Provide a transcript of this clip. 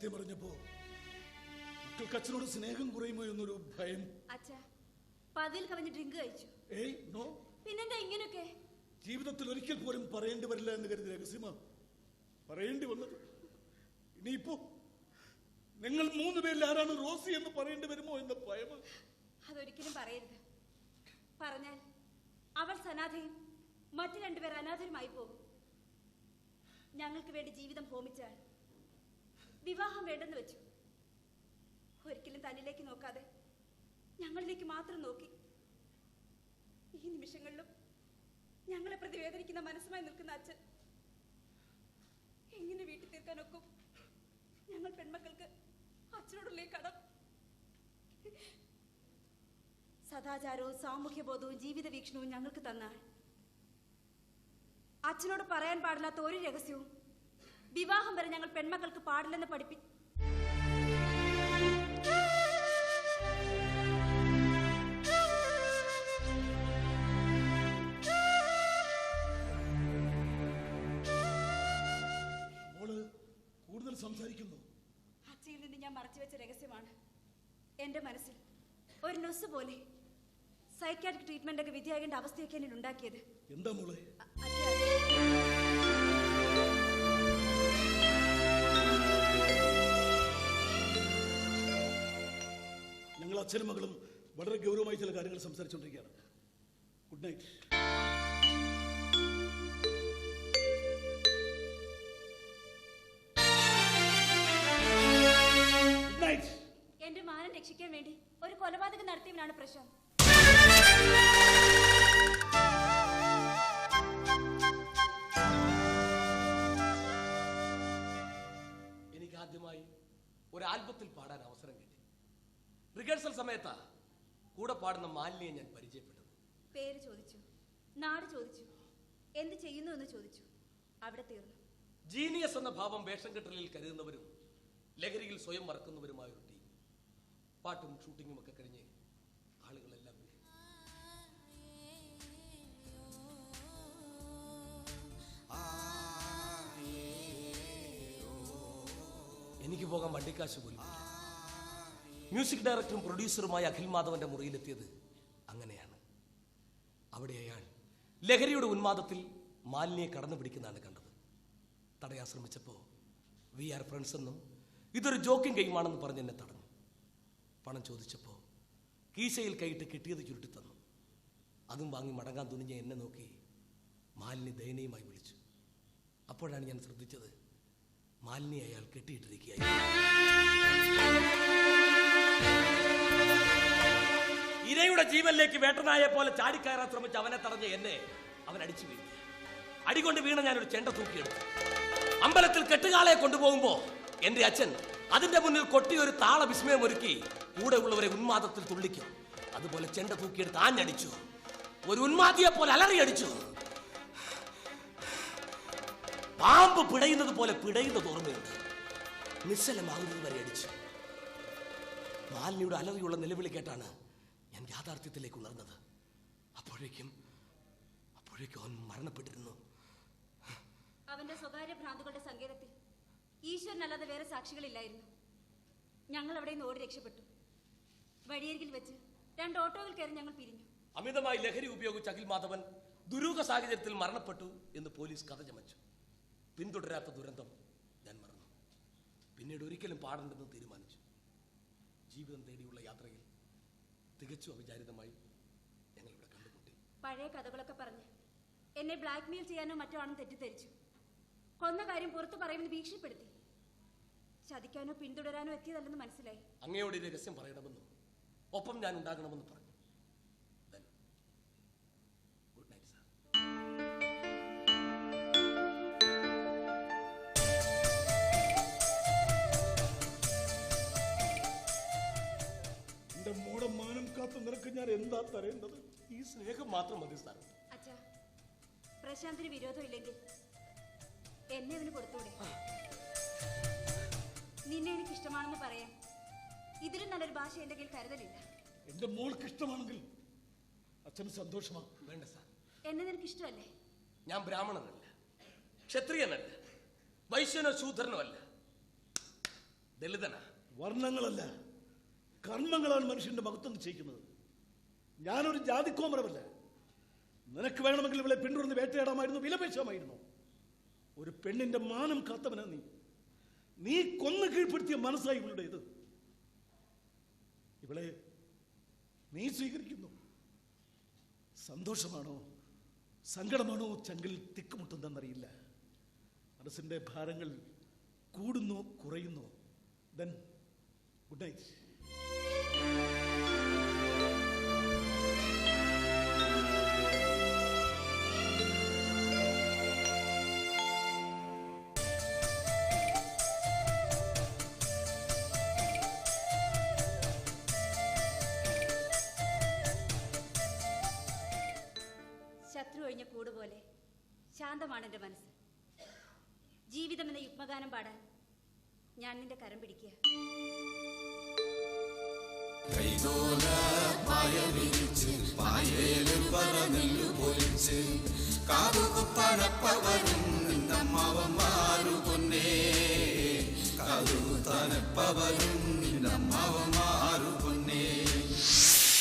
സത്യമറിഞ്ഞപ്പോ മക്കൾക്ക് അച്ഛനോട് സ്നേഹം കുറയുമോ എന്നൊരു ഭയം. അച്ഛ പതിൽ കവിഞ്ഞ് ഡ്രിങ്ക് കഴിച്ചു. ഏയ് നോ. പിന്നെന്താ ഇങ്ങനെയൊക്കെ ജീവിതത്തിൽ ഒരിക്കൽ പോലും പറയേണ്ടി വരില്ല എന്ന് കരുതി രഹസ്യമാ. പറയേണ്ടി വന്നത്. ഇനിയിപ്പോ നിങ്ങൾ മൂന്ന് പേരിൽ ആരാണ് റോസി എന്ന് പറയേണ്ടി വരുമോ എന്ന ഭയം അതൊരിക്കലും പറയരുത്. പറഞ്ഞാൽ അവൾ സനാഥയും മറ്റു രണ്ടുപേർ അനാഥരുമായി പോകും. ഞങ്ങൾക്ക് വേണ്ടി ജീവിതം ഹോമിച്ചാൽ വിവാഹം വേണ്ടെന്ന് വെച്ചു. ഒരിക്കലും തന്നിലേക്ക് നോക്കാതെ ഞങ്ങളിലേക്ക് മാത്രം നോക്കി. ഈ നിമിഷങ്ങളിലും ഞങ്ങളെ പ്രതി വേദനിക്കുന്ന മനസ്സുമായി നിൽക്കുന്ന അച്ഛൻ എങ്ങനെ വീട്ടിൽ തീർക്കാനൊക്കും? ഞങ്ങൾ പെൺമക്കൾക്ക് അച്ഛനോടുള്ള കടം. സദാചാരവും സാമൂഹ്യബോധവും ജീവിത വീക്ഷണവും ഞങ്ങൾക്ക് തന്നാൽ അച്ഛനോട് പറയാൻ പാടില്ലാത്ത ഒരു രഹസ്യവും വിവാഹം വരെ ഞങ്ങൾ പെൺമക്കൾക്ക് പാടില്ലെന്ന് പഠിപ്പി കൂടുതൽ സംസാരിക്കുന്നു. അച്ഛയിൽ നിന്ന് ഞാൻ മറച്ചു വെച്ച രഹസ്യമാണ്. എന്റെ മനസ്സിൽ ഒരു നൊസ് പോലെ സൈക്കാട്രിക് ട്രീറ്റ്മെന്റ് ഒക്കെ വിധിയാകേണ്ട അവസ്ഥയൊക്കെ എന്നെ ഉണ്ടാക്കിയത്. എന്താ മോളെ? ഞങ്ങൾ അച്ഛനും മകളും വളരെ ഗൗരവമായി ചില കാര്യങ്ങൾ സംസാരിച്ചുകൊണ്ടിരിക്കുകയാണ്. ഗുഡ് നൈറ്റ് ഗുഡ് നൈറ്റ് എന്റെ മാനം രക്ഷിക്കാൻ വേണ്ടി ഒരു കൊലപാതകം നടത്തിയവനാണ് പ്രശാന്ത്. എനിക്ക് ആദ്യമായി ഒരു ആൽബത്തിൽ പാടാൻ അവസരം കിട്ടി. റിഹേഴ്സൽ സമയത്താ കൂടെ പാടുന്ന മാലിനിയെ ഞാൻ പരിചയപ്പെട്ടത്. പേര് ചോദിച്ചു. നാട് ചോദിച്ചു. എന്ത് ചെയ്യുന്നു എന്ന് ചോദിച്ചു. അവിടെ തീർന്നു. ജീനിയസ് എന്ന ഭാവം വേഷം കെട്ടലിൽ കരുതുന്നവരും ലഹരിയിൽ സ്വയം മറക്കുന്നവരുമായ ഒരു ടീം പാട്ടും ഷൂട്ടിങ്ങും ഒക്കെ കഴിഞ്ഞ് ആളുകളെല്ലാം എനിക്ക് പോകാൻ വണ്ടിക്കാശ് പോലും. മ്യൂസിക് ഡയറക്ടറും പ്രൊഡ്യൂസറുമായ അഖിൽ മാധവന്റെ മുറിയിലെത്തിയത് അങ്ങനെയാണ്. അവിടെ അയാൾ ലഹരിയുടെ ഉന്മാദത്തിൽ മാലിന്യെ കടന്നു പിടിക്കുന്നതാണ് കണ്ടത്. തടയാൻ ശ്രമിച്ചപ്പോൾ വി ആർ ഫ്രണ്ട്സ് എന്നും ഇതൊരു ജോക്കിംഗ് ഗെയിമാണെന്ന് പറഞ്ഞ് എന്നെ തടഞ്ഞു. പണം ചോദിച്ചപ്പോൾ കീശയിൽ കൈയിട്ട് കിട്ടിയത് ചുരുട്ടി തന്നു. അതും വാങ്ങി മടങ്ങാൻ തുനിഞ്ഞ എന്നെ നോക്കി മാലിന്യ ദയനീയമായി വിളിച്ചു. അപ്പോഴാണ് ഞാൻ ശ്രദ്ധിച്ചത് മാലിന്യ അയാൾ കെട്ടിയിട്ടിരിക്കുകയായി ഇരയുടെ ജീവനിലേക്ക് വേട്ടനായെ പോലെ ചാടിക്കയറാൻ ശ്രമിച്ച അവനെ തടഞ്ഞ എന്നെ അവൻ അടിച്ചു വീഴ്ത്തി. അടികൊണ്ട് വീണ ഞാനൊരു ചെണ്ട തൂക്കിയെടുത്തു. അമ്പലത്തിൽ കെട്ടുകാളയെ കൊണ്ടുപോകുമ്പോ എന്റെ അച്ഛൻ അതിന്റെ മുന്നിൽ കൊട്ടി ഒരു താള വിസ്മയം ഒരുക്കി കൂടെ ഉള്ളവരെ ഉന്മാദത്തിൽ തുള്ളിക്കും. അതുപോലെ ചെണ്ട തൂക്കിയെടുത്ത് ആഞ്ഞടിച്ചു ഒരു ഉന്മാദിയെ പോലെ അലറി അടിച്ചു. പാമ്പ് പിടയുന്നത് പോലെ പിടയുന്നത് ഓർമ്മയുണ്ട്. നിശ്ചലമാകുന്നത് വരെ അടിച്ചു. മാലിനിയുടെ അലറിയുള്ള നിലവിളി കേട്ടാണ് യാഥാർത്ഥ്യത്തിലേക്ക് ഉണർന്നത്. അപ്പോഴേക്കും അപ്പോഴേക്കും അവൻ മരണപ്പെട്ടിരുന്നു. അവന്റെ സ്വകാര്യ ഭ്രാന്തുകളുടെ സങ്കേതത്തിൽ ഈശ്വരനല്ലാതെ വേറെ സാക്ഷികളില്ലായിരുന്നു. ഞങ്ങൾ അവിടെ നിന്ന് ഓടി രക്ഷപ്പെട്ടു. വഴിയരികിൽ വെച്ച് രണ്ട് ഓട്ടോയിൽ കയറി ഞങ്ങൾ പിരിഞ്ഞു. അമിതമായി ലഹരി ഉപയോഗിച്ച അഖിൽ മാധവൻ ദുരൂഹ സാഹചര്യത്തിൽ മരണപ്പെട്ടു എന്ന് പോലീസ് കഥ ചമച്ചു. പിന്തുടരാത്ത ദുരന്തം ഞാൻ മറന്നു. പിന്നീട് ഒരിക്കലും പാടണ്ടെന്ന് തീരുമാനിച്ചു. ജീവിതം തേടിയുള്ള യാത്രയിൽ തികച്ചും അവിചാരിതമായി ഞങ്ങൾ ഇവിടെ കണ്ടുമുട്ടി. പഴയ കഥകളൊക്കെ പറഞ്ഞ് എന്നെ ബ്ലാക്ക് മെയിൽ ചെയ്യാനോ മറ്റോ ആണെന്ന് തെറ്റിദ്ധരിച്ചു. കൊന്ന കാര്യം പുറത്തു പറയുമെന്ന് ഭീഷണിപ്പെടുത്തി. ചതിക്കാനോ പിന്തുടരാനോ എത്തിയതല്ലെന്ന് മനസ്സിലായി. അങ്ങയോട് ഈ രഹസ്യം പറയണമെന്നും ഒപ്പം ഞാൻ ഉണ്ടാകണമെന്ന് പറഞ്ഞു. എന്താ തരേണ്ടത്? ഈ സ്നേഹം മാത്രം മതി സാർ. അച്ഛാ പ്രശാന്തിന് വിരോധമില്ലെങ്കിൽ എന്നെ അവന് കൊടുത്തൂടെ നിന്നെ എനിക്ക് ഇഷ്ടമാണെന്ന് പറയാൻ ഇതിലും നല്ലൊരു ഭാഷ എന്റെ കയ്യിൽ കരുതലില്ല. എന്റെ മോൾക്ക് ഇഷ്ടമാണെങ്കിൽ അച്ഛന് സന്തോഷമാണ് വേണ്ട സാർ. എന്നെ നിനക്ക് ഇഷ്ടമല്ലേ ഞാൻ ബ്രാഹ്മണനല്ല ക്ഷത്രിയനല്ല വൈശ്യനോ ശൂദ്രനോ അല്ല. ദളിതനാ. വർണങ്ങളല്ല കർമ്മങ്ങളാണ് മനുഷ്യന്റെ മഹത്വം നിശ്ചയിക്കുന്നത്. ഞാനൊരു ജാതിക്കോമരമല്ല നിനക്ക് വേണമെങ്കിൽ ഇവളെ പിന്തുടർന്ന് വേട്ടയാടാമായിരുന്നു വിലപേശാമായിരുന്നു. ഒരു പെണ്ണിന്റെ മാനം കാത്തവനാ നീ. നീ കൊന്നു കീഴ്പ്പെടുത്തിയ മനസ്സായി ഇവളുടെ ഇത് ഇവളെ നീ സ്വീകരിക്കുന്നു. സന്തോഷമാണോ? സങ്കടമാണോ ചങ്കിൽ തിക്കുമുട്ടുന്നതെന്നറിയില്ല. മനസ്സിന്റെ ഭാരങ്ങൾ കൂടുന്നു കുറയുന്നു. ദെൻ ഗുഡ് നൈറ്റ് ശാന്തമാണ് എന്റെ മനസ്സ്. ജീവിതം എന്ന യുഗ്മഗാനം പാടാൻ ഞാൻ നിന്റെ കരം പിടിക്കുക. പവനും